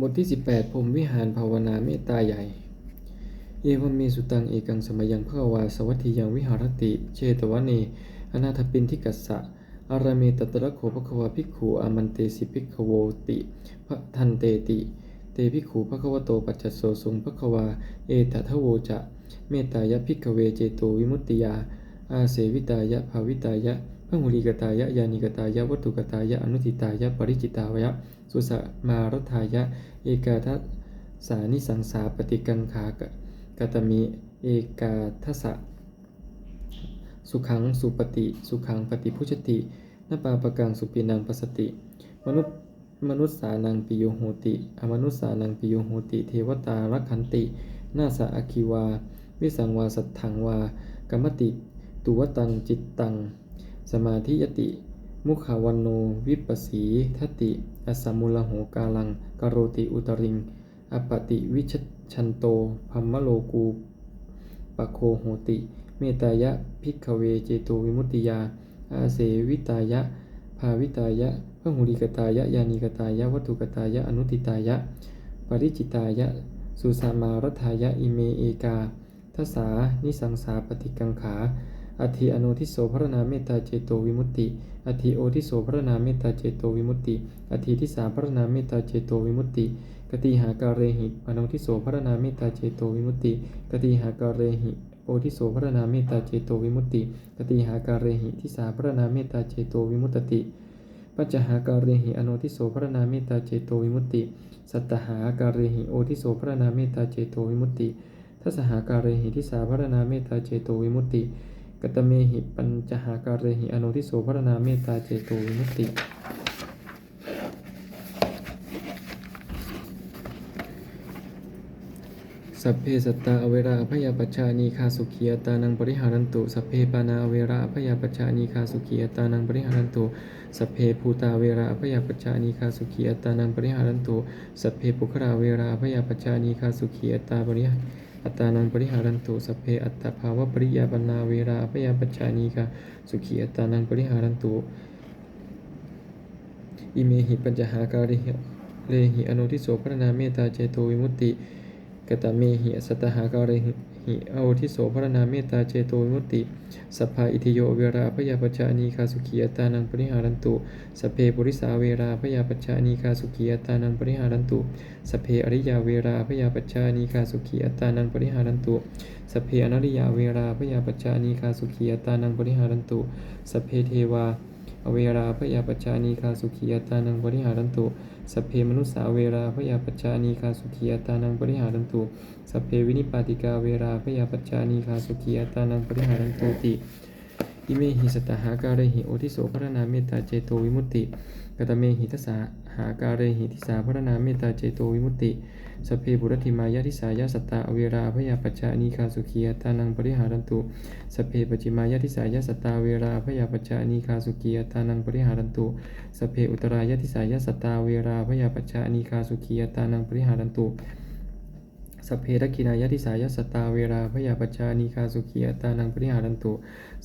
บทที่ 18พรมวิหารภาวนาเมตตาใหญ่ เอวเมสุตังเอกังสมยังพระวาสวัตถิยังวิหารติ เชตวเนอนาถปินทิกัสสะอารามตตระโขภควาภิกขุอามันเตสิภิกขโวติพระทันเตติ เตภิกขุภควโตปัจจโสสุงภควา เอตทะโวจะ เมตตายะภิกขเวเจโตวิมุตติยา อาเสวิตายะภาวิตายะพหุลิกตายะยานิกตายะวัตถุกตายะอนุทิตายะปริจิตาวะ สุสมารทายะ เอกาทัสสานิสังสาปฏิกังขากะกตมิเอกาทัสสะสุขังสุปฏิ สุขังปฏิพุชตินปาปกังสุปินังปัสติ มนุษย์มนุษย์สานังปิโยโหติ อมนุษย์สานังปิโยโหติ เทวตารักขันติ นาสะอคิวา วิสังวาสัทธังวากรรมติ ตุวตังจิตตัง สมาธิยติ มุขาวันโนวิปัสสีทติอสมุลโหกาลังกโรติอุตริง อปติวิชชันโตพัมมโลกูปะโคโหติ เมตายะพิกเวเจโตวิมุตติยา อาเสวิตายะ ภาวิตายะพหุลิกตายะ ยานิกตายะ วัตถุกตายะ อนุติตายะ ปริจิตายะ สุสามารทายะ อิเมเอกาทัสสา นิสังสาปฏิกังขา อัติอนุทิโสพระนาเมตตาเจโตวิมุตติอัติโอทิโสพระนาเมตตาเจโตวิมุตติอัติทิสาพระนาเมตตาเจโตวิมุตติ กติหาการเรหิอนุทิโสพระนาเมตตาเจโตวิมุตติ กติหาการเรหิโอทิโสพระนาเมตตาเจโตวิมุตติ กติหาการเรหิทิสาพระนาเมตตาเจโตวิมุตติปัจจหาการเรหิอโนทิโสพระนาเมตตาเจโตวิมุตติ สัตตหาการเรหิโอทิโสพระนาเมตตาเจโตวิมุตติทัสหาการเรหิทิสาพระนาเมตตาเจโตวิมุตติ กตเมหิปัญจหาการเรหิอโนทิโสพระนาเมตตาเจโตวิมุตติสัพเพสัตตาอเวราอภยาปัชชานีคาสุขียตานังปริหารันตุสัพเพปานาอเวราอภยาปัชชานีคาสุขียตานังปริหารันตุสัพเพภูตาเวราอภยาปัชชานีคาสุขียตานังปริหารันตุสัพเพปุคราเวราอภยาปัชชานีคาสุขียตาปริหาร อัตตานังปริหารันตุสเพอัตตภาวะปริยาปนาเวราปยาปัญชานีกาสุขีอัตานังปริหารันตุอิเมหิปัญจหาการิเรหิอนุทิโสพระนาเมตตาเจโตวิมุตติกตเมหิสัตหาการิ หิอโอทิโสพระนาเมตตาเจโตวิมุตติสัพพาอิทิโยเวราพยาปัจจานีคาสุขียตานังปริหารันตุสเพปุริสาเวราพยาปัจจานีคาสุขียตานังปริหารันตุสัพเพอริยาเวราพยาปัจจานีคาสุขียตานังปริหารันตุสเพอนัริยาเวราพยาปัจจานีคาสุขียตานังปริหารันตุสัพเพเทวาเวราพยาปัจจานีคาสุขียตานังปริหารันตุ สัพเพมนุษสาเวราพยาปัจจานีคาสุขียตานังปริหารันตุสัพเพวินิปาติกาเวราพยาปัจจานีคาสุขียตานังปริหารันตุติอิเมหิสตหาการหิโอทิโสพระนาเมตตาเจโตวิมุตติ กตเมหิทัสสาหาการเรหิทิสาพระนาเมตตาเจโตวิมุตติสเพบุรติมายาทิสายาสตตาอเวราพยาปัจจานีคาสุขียตานังปริหารันตุสเพปจิมายาทิสายาสตตาเวราพยาปัจจานีคาสุขียตานังปริหารันตุสเพอุตรายาทิสายาสตตาเวราพยาปัจจานีคาสุขียตานังปริหารันตุ สัพเพทักขินายติสายสตตาเวราพยาปชานีคาสุขีอัตานังปริหารันตุ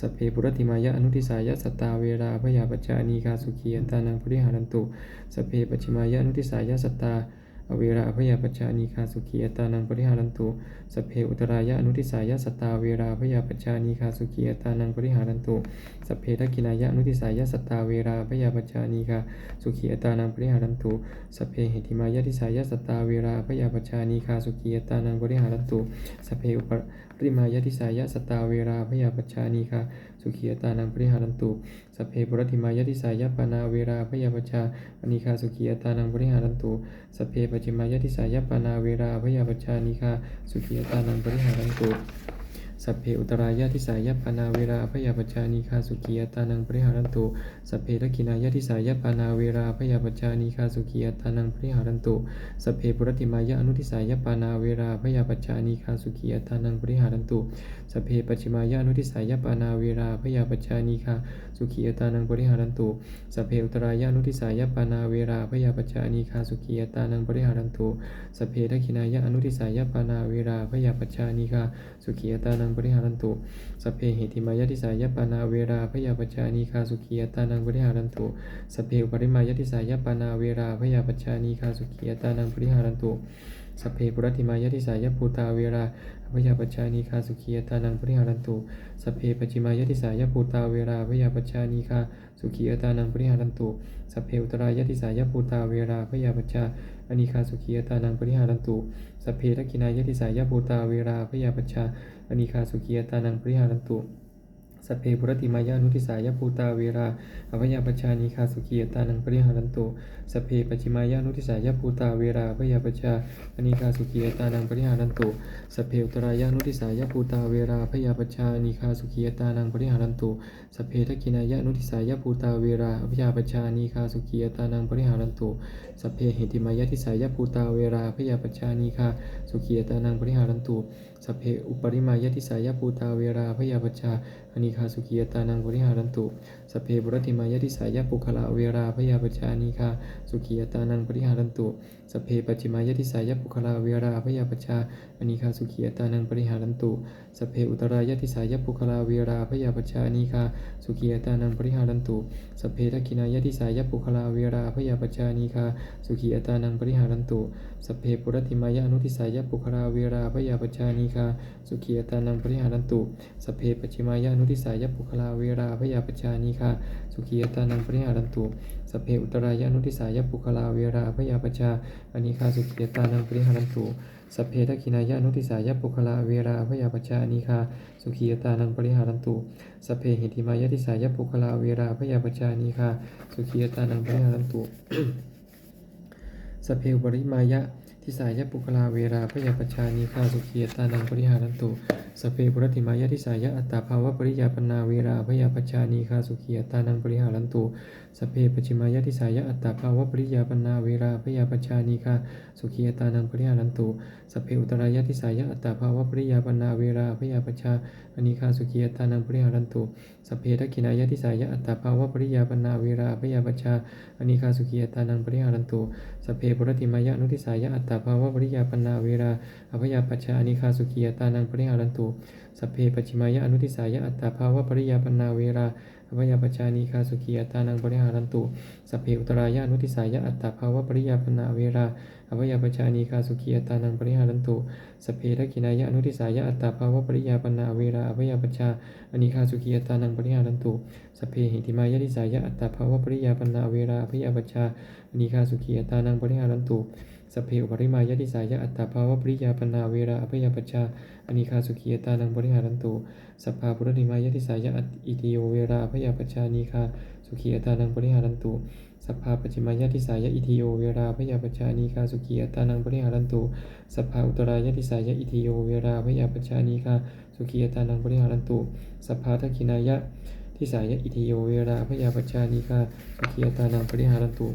สัพเพปุรติมายะอนุทิสายสตตาเวราพยาปชานีคาสุขีอัตานังปริหารันตุสัพเพปัจฉิมายะอนุทิสายสตตา อเวราพยาปัจจานีคาสุขียตานังปริหารันตุสเพอุตรายะอนุทิสายะสตาเวราพยาปัจจานีคาสุขียตานังปริหารันตุสเพทักินายะอนุทิสายะสตาเวราพยาปัจจานีคาสุขียตานังปริหารันตุสเพเหติมายะทิสายะสตาเวราพยาปัจจานีคาสุขียตานังปริหารันตุสเพอุปริมายะทิสายะสตาเวราพยาปัจจานีคา สุขียตานังปริหารันตุสัพเพปุรติมายะทิสายปานาเวราพยาปชาอนีคาสุขียตานังปริหารันตุสัพเพปจิมายะทิสายปานาเวราพยาปชานีคาสุขียตานังปริหารันตุ สัพเพอุตรายะทิสายปานาเวราพยาปัจจานีคาสุขียตานังปริหารันตุสัพเพทักินายะทิสายปานาเวราพยาปัจจานีคาสุขียตานังปริหารันตุสัพเพปุรติมายะอนุทิสายปานาเวราพยาปัจจานีคาสุขียตานังปริหารันตุสัพเพปัจฉิมายะอนุทิสายปานาเวราพยาปัจจานีคาสุขียตานังปริหารันตุสัพเพอุตรายะอนุทิสายะปานาเวราพยาปัจจานีคาสุขียตานังปริหารันตุสัพเพทักินายะอนุทิสายปานาเวราพยาปัจจานีคาสุขียตานังงปริหารันตุสัพเพหิติมายติสายปานาเวราพยาปจจานีคาสุขียตานังปริหารันตุสัพเพอุปริมายติสายปานาเวราพยาปจจานีคาสุขียตานังปริหารันตุสัพเพปุรติมายติสายภูตาเวราพยาปจจานีคาสุขียตานังปริหารันตุสัพเพปจิมายติสายภูตาเวราพยาปจจานีคาสุขียตานังปริหารันตุสัพเพอุตรายติสายภูตาเวราพยาปจจา อนิคาสุขียตานังปริหารันตุสัพเพทักินายติสายภูตาเวราพยาปชาอนิคาสุขียตานังปริหารันตุสัพเพปุรติมายานุทิสายภูตาเวราอภยาปจจานิคาสุขียตานังปริหารันตุ สเพปจิมายานุทิสายภูตาเวราอภยาปจจาอนิคาสุขีตานังปริหารันตุสัพเพอุตรายานุทิสายภูตาเวราอภยาปจจาอนิคาสุขีตานังปริหารันตุสัพเพทักขินายานุทิสายภูตาเวราอภยาปจจาอนิคาสุขีตานังปริหารันตุสัพเพหิติมายาทิสายภูตาเวราอภยาปจจานิคาสุขีตานังปริหารันตุสัพเพอุปริมายติสายภูตาเวราอภยาปจจาอนิคาสุขียตานังปริหารันตุสเพบุรติมายติสายปุคละเวราพยาปจจานิคาสุขียตานังปริหารันตุสเพปัจิมายติสายปุคละเวราพยาปจจาอนิคาสุขียตานังปริหารันตุสัพเพอุตรายติสายปุคละเวราพยาปจจานิคาสุขียตานังปริหารันตุสัพเพทักขินายติสายปุคละเวราพยาปจจานิคาสุขียตานังปริหารันตุสเพปุรติมายานุทิสายปุคละเวราพยาปจจานิคาสุขียตานังปริหารันตุสเพปัจิมายานุทิสายปุคละเวราพยาปจจานิคาสุขียตานังปริหารันตุสเพอุตรายานุทิสายยปุคละเวราพยาปจจาอนิคาสุขียตานังปริหารันตุสัพเพทักขินายานุทิสายปุคละเวราพยาปจจานิคาสุขียตานังปริหารันตุสัพเพหิติมายาทิสายปุคละเวราพยาปจจานิคาสุขียตานังปริหารันตุสพเพอุปริมายะทิสายปุคลาเวราพยาปชานีคาสุขียตานังปริหารันตุสเพปุรติมายะทิสายะอัตตาภาวะปริยาปนาเวราพยาปชานีคาสุขียตานังปริหารันตุสเพปจิมายะทิสายะอัตตาภาวะปริยาปนาเวราพยาปชานีคาสุขียตานังปริหารันตุสเพอุตรายะทิสายะอัตตาภาวะปริยาปนาเวราพยาปชาอนิคาสุขียตานังปริหารันตุสเพทักขินายะทิสายะอัตตาภาวะปริยาปนาเวราพยาปชาอนิคาสุขียตานังปริหารันตุสเพปุรติมายะนุทิสายะอัตตาภาวะปริยาปนาเวราอภยาปัจจานิคาสุขียตานังปริหารันตุสพเพปัจจิมายะอนุทิสายะอัตตาภาวะปริยาปนาเวราอภยาปัจจานิคาสุขียตานังปริหารันตุสพเพอุตรายะอนุทิสายะอัตตาภาวะปริยาปนาเวราอภยาปัจจานิคาสุขียตานังปริหารันตุสพเพทักขินายะอนุทิสายะอัตตาภาวะปริยาปนาเวราอภยาปัจจาอนิคาสุขียตานังปริหารันตุสพเพหิติมายะทิสายะอัตตาภาวะปริยาปนาเวราอภยาปัจจาอนิคาสุขียตานังปริหารันตุ สเพอุปริมายติสายะอัตตาภาวะปริยาปนาเวราอภยปัจจาอนิคาสุขียตานังบริหารันตุสัพพาปุริมายติสายะอัตอิติโยเวราอภยปัจจานิคาสุขียตานังบริหารันตุสัพพาปัจจิมายติสายะอิติโยเวราอภยปัจจานิคาสุขียตานังบริหารันตุสัพพาอุตรายติสายะอิติโยเวราอภยปัจจานิคาสุขียตานังบริหารันตุสัพพาทักขินายะทิสายะอิติโยเวราอภยปัจจานิคาสุขียตานังบริหารันตุ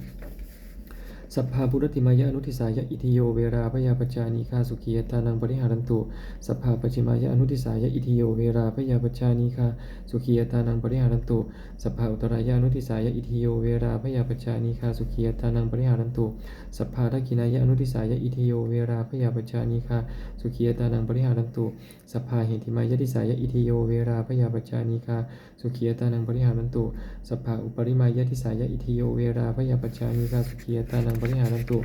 สัพพาปุรติมายะอนุทิสายะอิทิโยเวราพยาปจานิคาสุขียตานังปริหารันตุสัพพาปจิมายะอนุทิสายะอิทิโยเวราพยาปจานิคาสุขียตานังปริหารันตุสัพพาอุตรายะอนุทิสายะอิทิโยเวราพยาปจานิคาสุขียตานังปริหารันตุสัพพาทักินายะอนุทิสายะอิทิโยเวราพยาปจานิคาสุขียตานังปริหารันตุสัพพาเหติมายะทิสายะอิทิโยเวราพยาปจานิคาสุขียตานังปริหารันตุสัพพาอุปริมายะทิสายะอิทิโยเวราพยาปจานิคาสุขียตานังริหารันตุ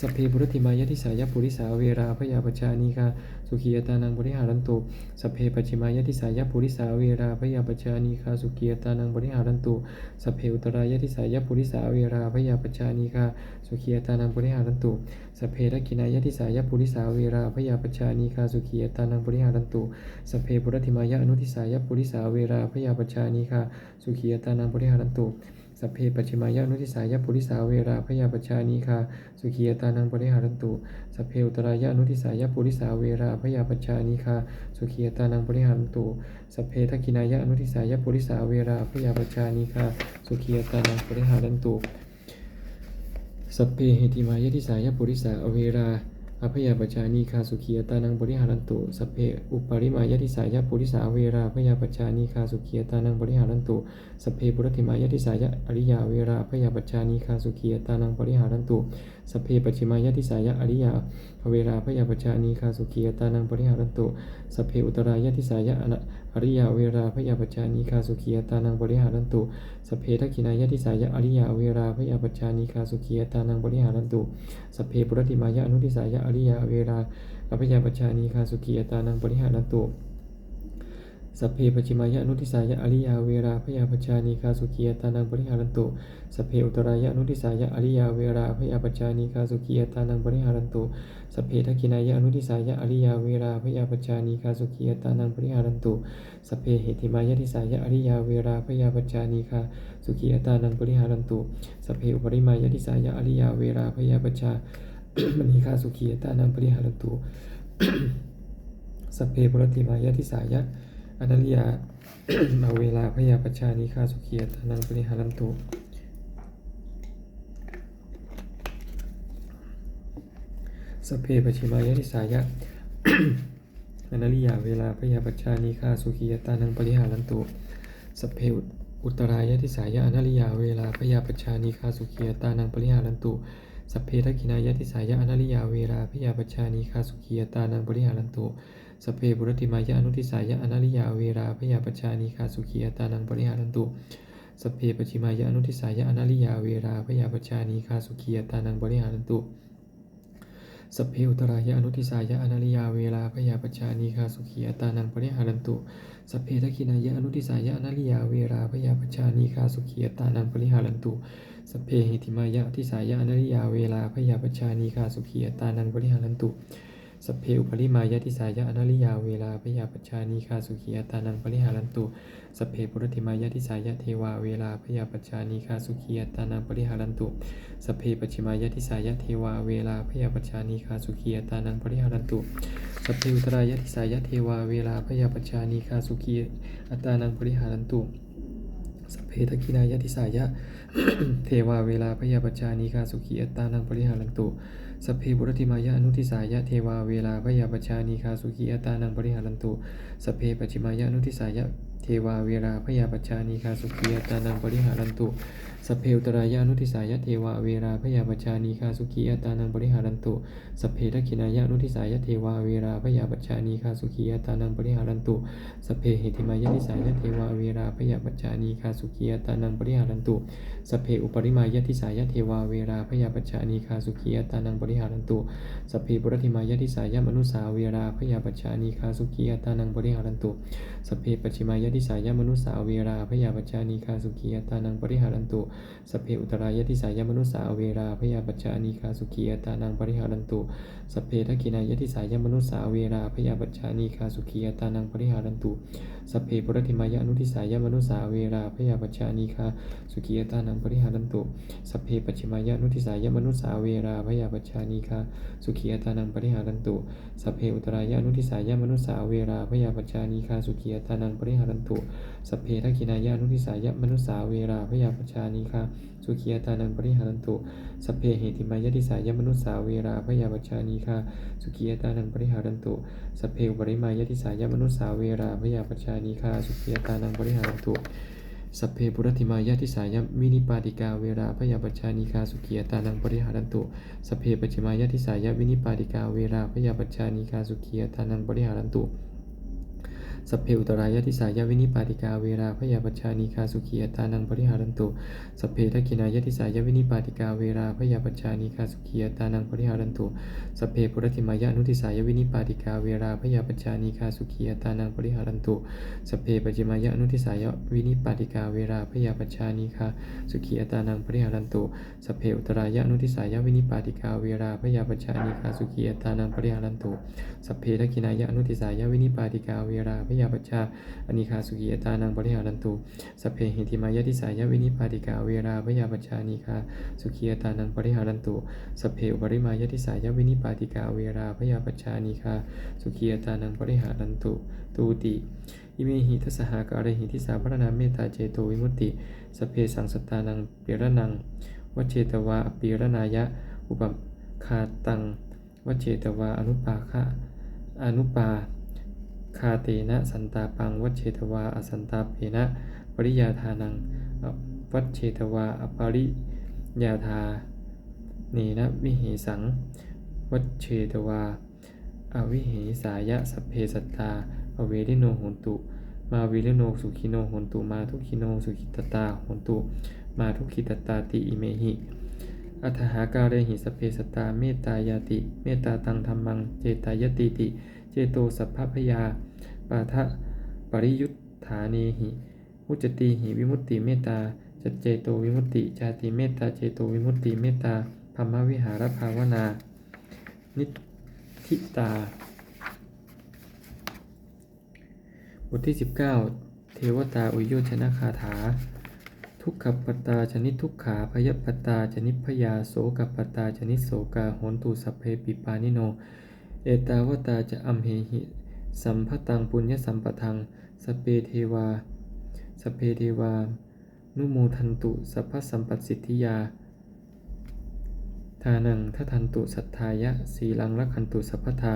สัพเพปุรติมายะทิสายปุริสาเวราพยาปจจานิคาสุขียตานังปริหารันตุสัพเพปัจิมายะทิสายปุริสาเวราพยาปจจานิคาสุขียตานังปริหารันตุสัพเพอุตรายะทิสายปุริสาเวราพยาปจจานิคาสุขียตานังปริหารันตุสัพเพทักินายะทิสายปุริสาเวราพยาปจจานิคาสุขียตานังปริหารันตุสัพเพปุรติมายะอนุทิสายปุริสาเวราพยาปจจานิคาสุขียตานังปริหารันตุ สัพเพปัจจิมายะนุทิสายะปุริสาเวราพยาปจจานิคาสุขียตานังปริหารันตุสัพเพอุตรายะนุทิสายะปุริสาเวราพยาปจจานิคาสุขียตานังปริหารันตุสัพเพทักินายะนุทิสายะปุริสาเวราพยาปจจานิคาสุขียตานังปริหารันตุสัพเพเหติมายะทิสายะปุริสาเวรา อภยาปจานีคาสุขียตานังบริหารันตุสัพเพอุปริมายติสายะปุริสาเวราพยาปจานีคาสุขียตานังบริหารันตุสัพเพปุรติมายติสายะอริยาเวราพยาปจานีคาสุขียตานังบริหารันตุสพเพปัจฉิมายติสายะอริยาเวราพยาปชานีคาสุขียตานังบริหารันตุสพเพอุตรายติสายะ อริยาเวราพยาปชานีคาสุขียตานังบริหารันตุสพเพทักขินายะทิสายะอริยาเวราพยาปชานีคาสุขียตานังบริหารันตุสพเพปุรติมายะอนุทิสายะอริยาเวราพยาปชานีคาสุขียตานังบริหารันตุ สัพเพปจิมายะนุทิสายะอริยาเวราพยาปชานีคาสุขียตานังปริหารันตุสัพเพอุตรายะนุทิสายะอริยาเวราพยาปชานีคาสุขียตานังปริหารันตุสัพเพทักินายะนุทิสายะอริยาเวราพยาปชานีคาสุขียตานังปริหารันตุสัพเพเหติมายะทิสายะอริยาเวราพยาปชานีคาสุขียตานังปริหารันตุสัพเพอุปริมายะทิสายะอริยาเวราพยาปชามณีคาสุขียตานังปริหารันตุสัพเพปรติมายะทิสายะ อนัลยามาเวลาพยาปชานิคาสุขียตานังปริหารันตุสเพปชิมายะทิสายะอนัลยาเวลาพยาปชานิคาสุขียตานังปริหารันตุสัพเพอุตรายะทิสายะอนัลยาเวลาพยาปชานิคาสุขียตานังปริหารันตุสัพเพทักินายะทิสายะอนัลยาเวลาพยาปชานีคาสุขียตานังปริหารันตุ สเพบุรติมายะอนุทิสายะอนัลยาเวลาพยาปชานีคาสุขียตานังปริหารันตุสเพปชิมายะอนุทิสายะอนัลยาเวลาพยาปชานีคาสุขียตานังปริหารันตุสเพอุตรายะอนุทิสายะอนัลยาเวลาพยาปชานีคาสุขียตานังปริหารันตุสเพทักขินายะอนุทิสายะอนัลยาเวลาพยาปชานีคาสุขียตานังปริหารันตุสเพหิติมายะทิสายะอนัริยาเวลาพยาปชานีคาสุขียตานังปริหารันตุ สพเพอุปริมายะทิสายะอนัริยาเวลาพยาปชานีคาสุขียตานังปริหารันตุสพเพปุรติมายะทิสายะเทวาเวลาพยาปชานีคาสุขียตานังปริหารันตุสพเพปชิมายะทิสายะเทวาเวลาพยาปชานีคาสุขียตานังปริหารันตุสพเพอุตรายะทิสายะเทวาเวลาพยาปชานีคาสุขียตานังปริหารันตุสัพเพทกินายะทิสายะ เทวาเวลาพยาปชานีคาสุขีอัตตานังปริหารันตุ สัพเพบุรติมายะอนุทิสายะเทวาเวลาพยาปชานีคาสุขีอัตานังปริหารันตุสัพเพปัจฉิมายะอนุทิสายะเทวาเวลาพยาปชานีคาสุขีอัตานังปริหารันตุสเพอุตรายะอนุทิสายะเทวาเวลาพยาปชานีคาสุขีอัตานังปริหารันตุสเพทักขินายะอนุทิสายะเทวาเวลาพยาปชานีคาสุขีอัตานังปริหารันตุสัพเพเหติมายะทิสายะเทวาเวลาพยาปชานีคาสุขีอัตานังปริหารันตุสเพอุปริมายะทิสายะเทวาเวราพยาปัจจานีคาสุขียตานังบริหารันตุสเพปุรติมายะทิสายะมนุสาเวราพยาปัจจานีคาสุขียตานังบริหารันตุสเพปัจฉิมายะทิสายมนุษสาเวราพยาปัจจานีคาสุขียตานังบริหารันตุสเพอุตรายะทิสายมนุษสาเวราพยาปัจจานีคาสุขียตานังบริหารันตุสเพทักขินายะทิสายมนุษสาเวราพยาปัจจานีคาสุขียตานังบริหารันตุสเพปุรติมายะอนุทิสายมนุษสาเวราพยาปัจจานีคาสุขียตานังปริหารันตุสเพปัจฉิมายะนุทิสายมนุสาเวราพยาปัจจานีคาสุขียตานังปริหารันตุสเพอุตรายะนุทิสายมนุสาเวราพยาปัจจานีคาสุขียตานังปริหารันตุสัพเพทักขินายะนุทิสายะมนุสาเวราพยาปัจจานีคาสุขียตานังปริหารันตุสัพเพเหติมายะทิสายะมนุสาเวราพยาปัจจานีคาสุขียตานังปริหารันตุสัพเพอุปริมายะทิสายะมนุสาเวราพยาปัจจานีคาสุขียตานังปริหารันตุสัพเพปุรติมายะทิสายะวินิปาติกาเวราพยาปัจจานิคาสุขียตานังปริหารันตุสัพเพปัจฉิมายะทิสายะวินิปาติกาเวราพยาปัจจานิคาสุขียตานังปริหารันตุ สัพเพอุตรายะทิสายวินิปาติกาเวราพยาปัจจานิคาสุขียตานังปริหารันตุสัพเพทักินายะทิสายวินิปาติกาเวราพยาปัจจานิคาสุขียตานังปริหารันตุสัพเพปุรติมายะนุทิสายวินิปาติกาเวราพยาปัจจานิคาสุขียตานังปริหารันตุสัพเพปัจจิมายะนุทิสายวินิปาติกาเวราพยาปัจจานิคาสุขียตานังปริหารันตุสัพเพอุตรายะนุทิสายวินิปาติกาเวราพยาปัจจานิคาสุขียตานังปริหารันตุสัพเพทักินายะนุทิสายวินิปาติกาเวราพยาปัจจาอนิคาสุขียตานังปริหารันตุสพเพหิติมายะทิสายวินิปาติกาเวราพยาปชานิคาสุขียตานังปริหารันตุสเพอุปริมายะทิสายวินิปาติกาเวราพยาปชานิคาสุขียตานังปริหารันตุตูติอิเมหิทัสหาการหิทิสาพระนาเมตตาเจโตวิมุตติ สเพสังสตานังเปียระนังวเจตวาอปีระนายะ อุปคาตังวเจตวาอนุปาคะอนุปา คาเตนะสันตาปังวัชเชตวาอสันตาเปนะปริยาทานังวัชเชตวาอปริยาทาเนนะวิเหสัง วัชเชตวาอวิเหสายะสพเพสัตตาอเวริโนโหนตุ มาวิริโนสุขิโนโหนตุมาทุกขิโนสุขิตตาโหนตุ มาทุกขิตตาติอิเมหิอัฏฐหาการเรหิสพเพสตตาเมตตายาติ เมตตาตังธรรมังเจตายติติ เจโตสัพพพยาปาทะปริยุทธาเนหิมุจติหิวิมุตติเมตตาจัเจโตวิมุตติจาติเมตตาเจโตวิมุตติเมตตาธรรมวิหารภาวนา นิทิตา บทที่ 19 เทวตาอุโยชนะคาถา ทุกขปตตาชนิทุกขาพยปตตาชนิพยาโสกปตตาชนิโสกาโหนตุสัพเพปิปานิโน เอตาวตาจะอัมเหหิ สัมภตังปุญญสัมปทัง สเปเทวา สเพเทวา นุโมทันตุสัพพสัมปัสสิทธิยา ทานังทัทันตุสัทธายะ สีลังรักขันตุสัพพทา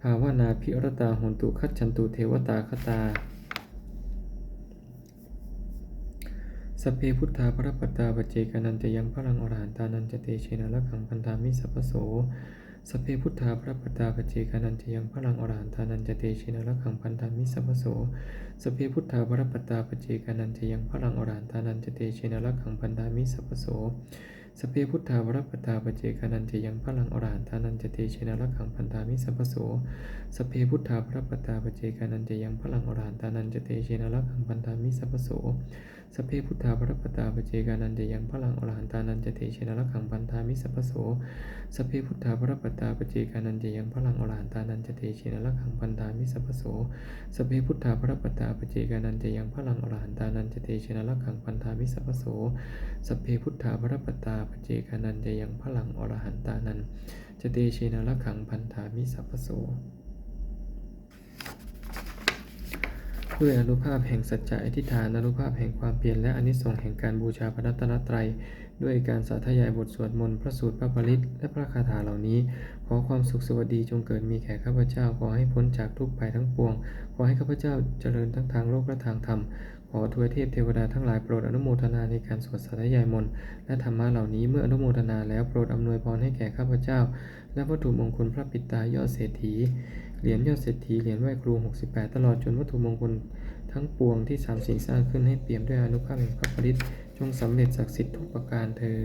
ภาวนาพิรตาโหนตุคัจฉันตุเทวตาคตาสเพพุทธาพระปตตาปเจกานันจะยังพลังอรหันตานันจะเตเชนะละขังพันธามิสัพพโส สเพพุทธาพระปตตาปจเจกานันจะยังพลังอรหันตานันจเตเชนะละขังพันธามิสัพโสสเพพุทธาพระปตตาปจเจกานันจะยังพลังอรหันตานันจเตเชนะละขังพันธามิสัพโสสเพพุทธาพระปตตาปจเจกานันจะยังพลังอรหันตานันจเตเชนะละขังพันธามิสัพโสสเพพุทธาพระปตตาปจเจกานันจะยังพลังอรหันตานันจเตเชนะละขังพันธามิสัพพโส สเพพุทธาพระปตาปเจกานันจะยังพลังอรหันตานันจะเตเชนะละขังพันธามิสัพโสสเพพุทธาพระปตาปเจกานันจะยังพลังอรหันตานันจะเตเชนะละขังพันธามิสัพโสสเพพุทธาพระปตาปเจกานันจะยังพลังอรหันตานันจะเตเชนะละขังพันธามิสัพโสสเพพุทธาพระปตาปเจกานันจะยังพลังอรหันตานันจะเตเชนะละขังพันธามิสัพโส ด้วยอนุภาพแห่งสัจจะอธิษฐานอนุภาพแห่งความเปลี่ยนและอนิสงส์แห่งการบูชาพระรัตนตรัย ด้วยการสาธยายบทสวดมนต์พระสูตรพระปริตและพระคาถาเหล่านี้ ขอความสุขสวัสดีจงเกิดมีแก่ข้าพเจ้า ขอให้พ้นจากทุกภัยทั้งปวง ขอให้ข้าพเจ้าเจริญทั้งทางโลกและทางธรรม ขอทวยเทพเทวดาทั้งหลายโปรดอนุโมทนาในการสวดสาธยายมนต์และธรรมะเหล่านี้เมื่ออนุโมทนาแล้วโปรดอำนวยพรให้แก่ข้าพเจ้า และวัตถุมงคลพระปิตายอดเศรษฐี เหรียญยอดเศรษฐีเหรียญไหว้ครู 68 ตลอดจนวัตถุมงคลทั้งปวงที่สามสิ่งสร้างขึ้นให้เปี่ยมด้วยอนุภาพแห่งพระปริตจงสำเร็จศักดิ์สิทธิ์ทุกประการเทอ